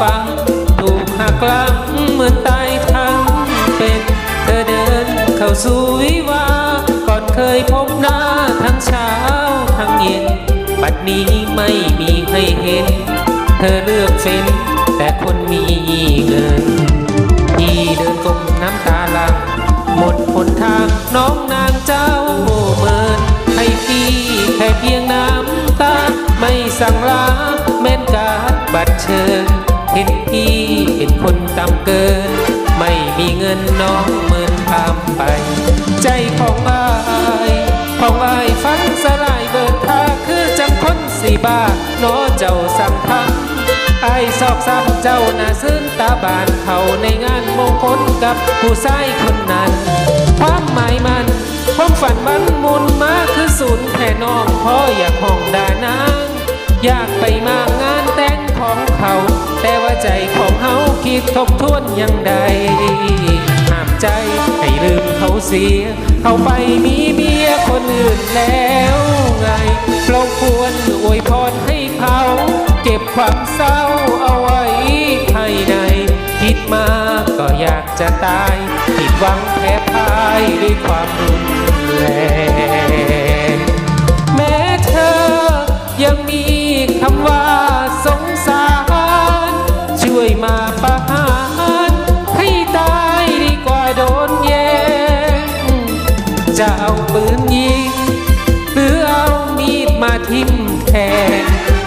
ฟังถูกหักลังเหมือนตายทั้งเป็น เธอเดินเข้าสู่วิวา ก่อนเคยพบหน้าทั้งเช้าทั้งเย็น บัดนี้ไม่มีให้เห็น เธอเลือกเฟ้นแต่คนมีเงินที่เดินกลมน้ำตาลัง หมดหนทางน้องนางเจ้าเมินให้พี่แค่เพียงน้ำตา ไม่สั่งลาแม่นการบัดเชิญ เห็นพี่เป็นคนต่ำเกิน ไม่มีเงินน้องเมินพามไป ใจของอายของอายฟังสลายเบิดทาคือจังคนสีบ้าโนอเจ้าสั่งทำไอ้สอบซ้ำเจ้าหน้าซึ้งตาบานเขาในงานมงคลกับผู้ชายคนนั้น ความหมายมันความฝันมันมุนมาคือศูนย์แค่น้องพราะอยากห้องดานางอยากไปมางาน ใจของเฮาคิดทบทวนยังใดห้ามใจให้ลืมเขาเสีย เขาไปมีเมียคนอื่นแล้วไงเราควรอวยพรให้เขาเก็บความเศร้าเอาไว้ภายใน คิดมาก็อยากจะตายผิดหวังแพ้พ่ายด้วยความ ทิ่มแทง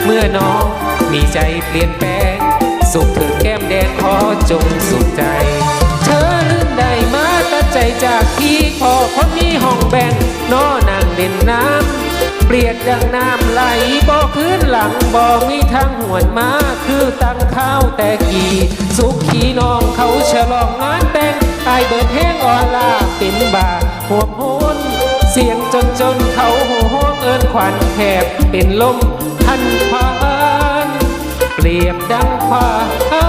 เมื่อน้องมีใจเปลี่ยนแปลง สุขเธอแก้มแดงขอจงสุขใจ เธอลืมได้มาตัดใจจากพี่พอคนมีห้องแบ่งนอนางเด่นน้ำ เปรียดดังน้ำไหลบ่อคืนหลังบ่มีทางหวนมาคือตั้งข้าวแต่กี่สุขขีน้องเขาฉลองงานแต่งตายเบิดแห้งอ่อนลาเป็นบาหัวโหน เสียงจนจนเขาโหโหงเอินขวัญแคบเป็นลมทันพาน เปรียบดังควา